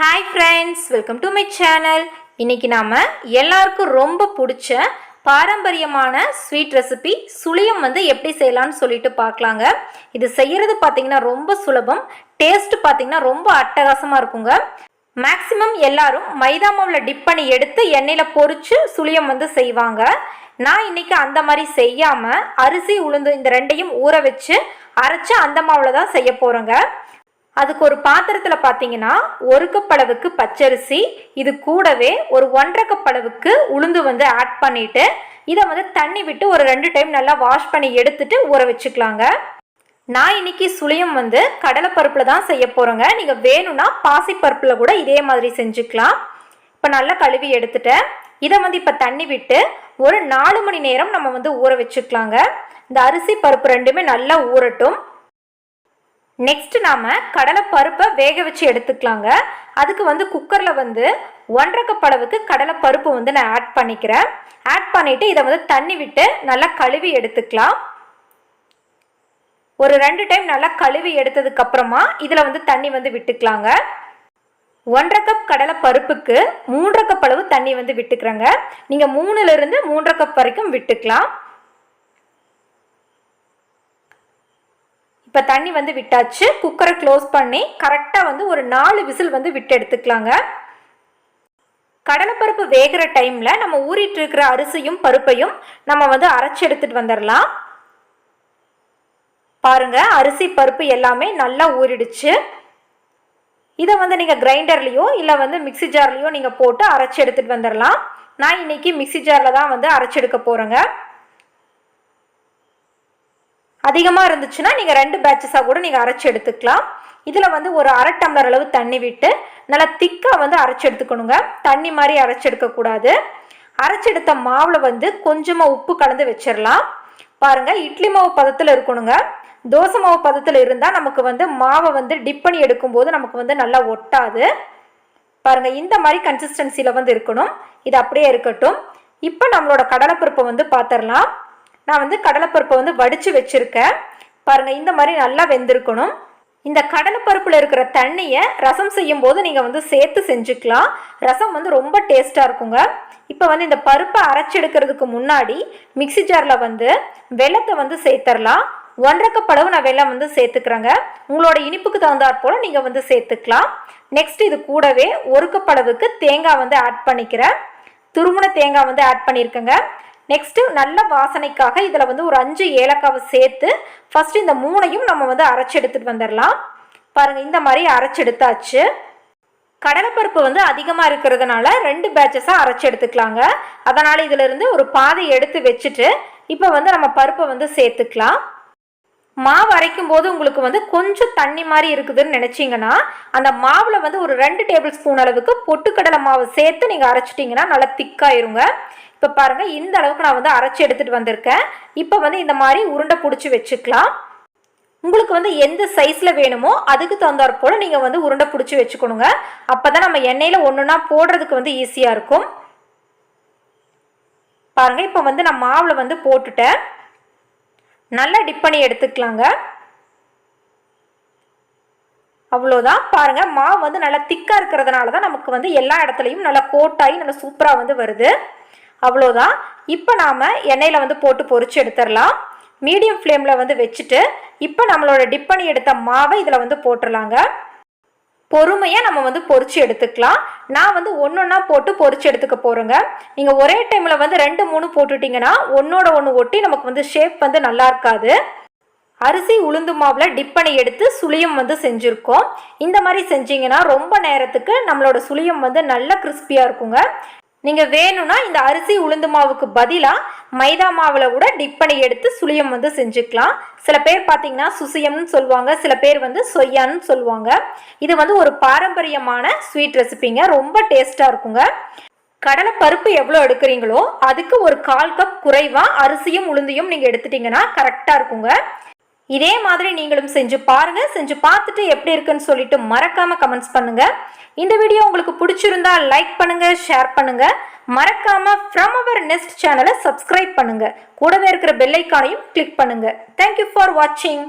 Hi friends welcome to my channel இன்றைக்கி நாம் எல்லாருக்கும் ரொம்ப பிடிச்ச பாரம்பரியமான ஸ்வீட் ரெசிபி சுளியம் வந்து எப்படி செய்யலாம்னு சொல்லிட்டு பார்க்கலாங்க. இது செய்யறது பார்த்தீங்கன்னா ரொம்ப சுலபம். டேஸ்ட் பார்த்தீங்கன்னா ரொம்ப அட்டகாசமாக இருக்குங்க. மேக்ஸிமம் எல்லாரும் மைதா மாவில் டிப் பண்ணி எடுத்து எண்ணெயில் பொறிச்சு சுளியம் வந்து செய்வாங்க. நான் இன்னைக்கு அந்த மாதிரி செய்யாமல் அரிசி உளுந்து இந்த ரெண்டையும் ஊற வச்சு அரைச்சி அந்த மாவில் தான் செய்ய போகிறேங்க அதுக்கு ஒரு பாத்திரத்தில் பார்த்தீங்கன்னா ஒரு கப் அளவுக்கு பச்சரிசி இது கூடவே ஒரு ஒன்றரை கப் அளவுக்கு உளுந்து வந்து ஆட் பண்ணிவிட்டு இதை வந்து தண்ணி விட்டு ஒரு ரெண்டு டைம் நல்லா வாஷ் பண்ணி எடுத்துட்டு ஊற வச்சுக்கலாங்க. நான் இன்னைக்கு சுளியம் வந்து கடலைப்பருப்பில் தான் செய்ய போகிறேங்க நீங்கள் வேணும்னா பாசிப்பருப்பில் கூட இதே மாதிரி செஞ்சுக்கலாம். இப்போ நல்லா கழுவி எடுத்துட்டேன். இதை வந்து இப்போ தண்ணி விட்டு ஒரு நாலு மணி நேரம் நம்ம வந்து ஊற வச்சுக்கலாங்க. இந்த அரிசி பருப்பு ரெண்டுமே நல்லா ஊறட்டும். நெக்ஸ்ட் நாம் கடலை பருப்பை வேக வச்சு எடுத்துக்கலாங்க. அதுக்கு வந்து குக்கரில் வந்து ஒன்றரை கப் அளவுக்கு கடலை பருப்பு வந்து நான் ஆட் பண்ணிக்கிறேன். ஆட் பண்ணிவிட்டு இதை வந்து தண்ணி விட்டு நல்லா கழுவி எடுத்துக்கலாம். ஒரு ரெண்டு டைம் நல்லா கழுவி எடுத்ததுக்கப்புறமா இதில் வந்து தண்ணி வந்து விட்டுக்கலாங்க. ஒன்றரை கப் கடலை பருப்புக்கு மூன்றரை கப் அளவு தண்ணி வந்து விட்டுக்கிறேங்க. நீங்கள் மூணுலேருந்து மூன்றரை கப் வரைக்கும் விட்டுக்கலாம். இப்போ தண்ணி வந்து விட்டாச்சு. குக்கரை க்ளோஸ் பண்ணி கரெக்டாக வந்து ஒரு நாலு விசில் வந்து விட்டு எடுத்துக்கலாங்க. கடலைப்பருப்பு வேகிற டைமில் நம்ம ஊறிட்டு இருக்கிற அரிசியும் பருப்பையும் நம்ம வந்து அரைச்சி எடுத்துட்டு வந்துடலாம் பாருங்க அரிசி பருப்பு எல்லாமே நல்லா ஊறிடுச்சு. இதை வந்து நீங்கள் கிரைண்டர்லேயோ இல்லை வந்து மிக்சி ஜார்லேயோ நீங்கள் போட்டு அரைச்சி எடுத்துகிட்டு வந்துடலாம் நான் இன்றைக்கி மிக்சி ஜாரில் தான் வந்து அரைச்சி எடுக்க போகிறேங்க அதிகமாக இருந்துச்சுன்னா நீங்கள் ரெண்டு பேட்சஸாக கூட நீங்கள் அரைச்சி எடுத்துக்கலாம். இதில் வந்து ஒரு அரை டம்ளர் அளவு தண்ணி விட்டு நல்லா திக்காக வந்து அரைச்சி எடுத்துக்கணுங்க. தண்ணி மாதிரி அரைச்சி எடுக்கக்கூடாது அரைச்செடுத்த மாவில் வந்து கொஞ்சமாக உப்பு கலந்து வச்சிடலாம் பாருங்கள் இட்லி மாவு பதத்தில் இருக்கணுங்க. தோசை மாவு பதத்தில் இருந்தால் நமக்கு வந்து மாவை வந்து டிப் பண்ணி எடுக்கும்போது நமக்கு வந்து நல்லா ஒட்டாது. பாருங்கள் இந்த மாதிரி கன்சிஸ்டன்சியில் வந்து இருக்கணும். இது அப்படியே இருக்கட்டும். இப்போ நம்மளோட கடலைப்பருப்பை வந்து பார்த்துடலாம் நான் வந்து கடலைப்பருப்பை வந்து வடித்து வச்சுருக்கேன். பாருங்கள் இந்த மாதிரி நல்லா வெந்திருக்கணும். இந்த கடலைப்பருப்பில் இருக்கிற தண்ணியை ரசம் செய்யும் போது நீங்கள் வந்து சேர்த்து செஞ்சுக்கலாம். ரசம் வந்து ரொம்ப டேஸ்ட்டாக இருக்குங்க. இப்போ வந்து இந்த பருப்பை அரைச்செடுக்கிறதுக்கு முன்னாடி மிக்சி ஜாரில் வந்து வெள்ளத்தை வந்து சேர்த்துடலாம் ஒன்றரை கப் அளவு நான் வெள்ளம் வந்து சேர்த்துக்கிறேங்க. உங்களோட இனிப்புக்கு தகுந்தாற் போல் நீங்கள் வந்து சேர்த்துக்கலாம். நெக்ஸ்ட் இது கூடவே ஒரு கப் அளவுக்கு தேங்காய் வந்து ஆட் பண்ணிக்கிறேன். துருமுன தேங்காய் வந்து ஆட் பண்ணியிருக்கேங்க. நெக்ஸ்ட்டு நல்ல வாசனைக்காக இதில் வந்து ஒரு அஞ்சு ஏலக்காவை சேர்த்து ஃபஸ்ட்டு இந்த மூணையும் நம்ம வந்து அரைச்சி எடுத்துகிட்டு வந்துடலாம் பாருங்கள் இந்த மாதிரி அரைச்சி எடுத்தாச்சு. கடலைப்பருப்பு வந்து அதிகமாக இருக்கிறதுனால ரெண்டு பேட்சஸாக அரைச்சி எடுத்துக்கலாங்க. அதனால் இதிலிருந்து ஒரு பாதை எடுத்து வச்சுட்டு இப்போ வந்து நம்ம பருப்பை வந்து சேர்த்துக்கலாம். மாவு அரைக்கும் போது உங்களுக்கு வந்து கொஞ்சம் தண்ணி மாதிரி இருக்குதுன்னு நினச்சிங்கன்னா அந்த மாவில் வந்து ஒரு ரெண்டு டேபிள் ஸ்பூன் அளவுக்கு பொட்டுக்கடலை மாவு சேர்த்து நீங்கள் அரைச்சிட்டிங்கன்னா நல்லா திக்காயிருங்க இப்போ பாருங்கள் இந்த அளவுக்கு நான் வந்து அரைச்சி எடுத்துகிட்டு வந்திருக்கேன். இப்போ வந்து இந்த மாதிரி உருண்டை பிடிச்சி வச்சுக்கலாம். உங்களுக்கு வந்து எந்த சைஸில் வேணுமோ அதுக்கு தகுந்தாற் போல் நீங்கள் வந்து உருண்டை பிடிச்சி வச்சுக்கணுங்க. அப்போ தான் நம்ம எண்ணெயில் ஒன்றுனா போடுறதுக்கு வந்து ஈஸியாக இருக்கும். பாருங்கள் இப்போ வந்து நான் மாவில் வந்து போட்டுட்டேன். நல்லா டிப் பண்ணி எடுத்துக்கலாங்க. அவ்வளோதான். பாருங்கள் மாவு வந்து நல்லா திக்காக இருக்கிறதுனால தான் நமக்கு வந்து எல்லா இடத்துலையும் நல்லா கோட்டாகி நல்லா சூப்பராக வந்து வருது. அவ்வளோதான். இப்போ நாம் எண்ணெயில் வந்து போட்டு பொறிச்சு எடுத்துடலாம். மீடியம் ஃப்ளேமில் வந்து வச்சுட்டு இப்போ நம்மளோட டிப் பண்ணி எடுத்த மாவை இதில் வந்து போட்டுடலாங்க. பொறுமையாக நம்ம வந்து பொறிச்சு எடுத்துக்கலாம். நான் வந்து ஒன்று ஒன்றா போட்டு பொறிச்சு எடுத்துக்க போகிறேங்க நீங்கள் ஒரே டைமில் வந்து ரெண்டு மூணு போட்டுட்டிங்கன்னா ஒன்றோட ஒன்று ஒட்டி நமக்கு வந்து ஷேப் வந்து நல்லா இருக்காது. அரிசி உளுந்து மாவில் டிப் பண்ணி எடுத்து சுளியம் வந்து செஞ்சுருக்கோம். இந்த மாதிரி செஞ்சீங்கன்னா ரொம்ப நேரத்துக்கு நம்மளோட சுளியம் வந்து நல்ல கிறிஸ்பியாக இருக்குங்க. நீங்கள் வேணும்னா இந்த அரிசி உளுந்து மாவுக்கு பதிலாக மைதா மாவில் கூட டிப் பண்ணி எடுத்து சுளியம் வந்து செஞ்சுக்கலாம். சில பேர் பார்த்தீங்கன்னா சுசியம்னு சொல்லுவாங்க சில பேர் வந்து சொய்யான்னு சொல்லுவாங்க. இது வந்து ஒரு பாரம்பரியமான ஸ்வீட் ரெசிபிங்க ரொம்ப டேஸ்ட்டாக இருக்குங்க. கடலை பருப்பு எவ்வளோ எடுக்கிறீங்களோ அதுக்கு ஒரு கால் கப் குறைவாக அரிசியும் உளுந்தையும் நீங்கள் எடுத்துட்டிங்கன்னா கரெக்டாக இருக்குங்க. இதே மாதிரி நீங்களும் செஞ்சு பாருங்கள் செஞ்சு பார்த்துட்டு எப்படி இருக்குன்னு சொல்லிட்டு மறக்காமல் கமெண்ட்ஸ் பண்ணுங்கள் இந்த வீடியோ உங்களுக்கு பிடிச்சிருந்தா லைக் பண்ணுங்கள் ஷேர் பண்ணுங்கள் மறக்காமல் ஃப்ரம் அவர் நெக்ஸ்ட் சேனலை சப்ஸ்கிரைப் பண்ணுங்கள் கூடவே இருக்கிற பெல்லைக்கானையும் கிளிக் பண்ணுங்கள் தேங்க்யூ ஃபார் வாட்சிங்